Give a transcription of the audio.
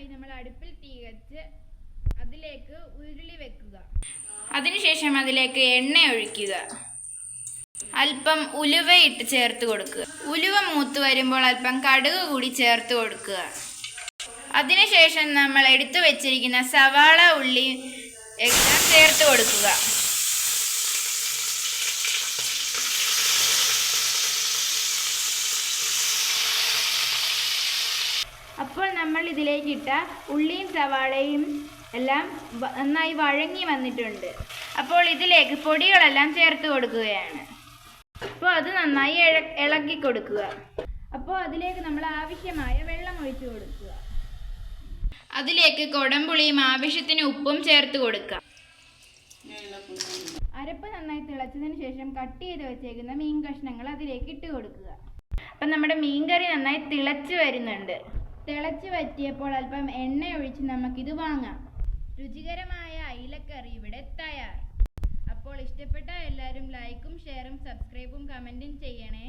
ആദ്യമായി നമ്മൾ അടുപ്പിൽ തീ വെച്ച് അതിലേക്ക് ഉരുളി വെക്കുക. അതിനുശേഷം അതിലേക്ക് എണ്ണ ഒഴിക്കുക. അല്പം ഉലുവയിട്ട് ചേർത്ത് കൊടുക്കുക. ഉലുവ മൂത്ത് വരുമ്പോൾ അല്പം കടുക് കൂടി ചേർത്ത് കൊടുക്കുക. അതിനുശേഷം നമ്മൾ എടുത്തു വെച്ചിരിക്കുന്ന സവാള ഉള്ളി എല്ലാം ചേർത്ത് കൊടുക്കുക. അപ്പോൾ നമ്മൾ ഇതിലേക്ക് ഇട്ട ഉള്ളിയും സവാളയും എല്ലാം നന്നായി വഴങ്ങി വന്നിട്ടുണ്ട്. അപ്പോൾ ഇതിലേക്ക് പൊടികളെല്ലാം ചേർത്ത് കൊടുക്കുകയാണ്. അപ്പോൾ അത് നന്നായി ഇളക്കി കൊടുക്കുക. അപ്പോൾ അതിലേക്ക് നമ്മൾ ആവശ്യമായ വെള്ളം ഒഴിച്ചു കൊടുക്കുക. അതിലേക്ക് കൊടംപുളിയും ആവശ്യത്തിന് ഉപ്പും ചേർത്ത് കൊടുക്കുക അരപ്പ് നന്നായി തിളച്ചതിന് ശേഷം കട്ട് ചെയ്ത് വെച്ചേക്കുന്ന മീൻ കഷ്ണങ്ങൾ അതിലേക്ക് ഇട്ട് കൊടുക്കുക. അപ്പം നമ്മുടെ മീൻകറി നന്നായി തിളച്ച് വരുന്നുണ്ട്. തിളച്ച് വറ്റിയപ്പോൾ അല്പം എണ്ണ ഒഴിച്ച് നമുക്കിത് വാങ്ങാം. രുചികരമായ അയിലക്കറി ഇവിടെ തയ്യാർ. അപ്പോൾ ഇഷ്ടപ്പെട്ട എല്ലാവരും ലൈക്കും ഷെയറും സബ്സ്ക്രൈബും കമന്റും ചെയ്യണേ.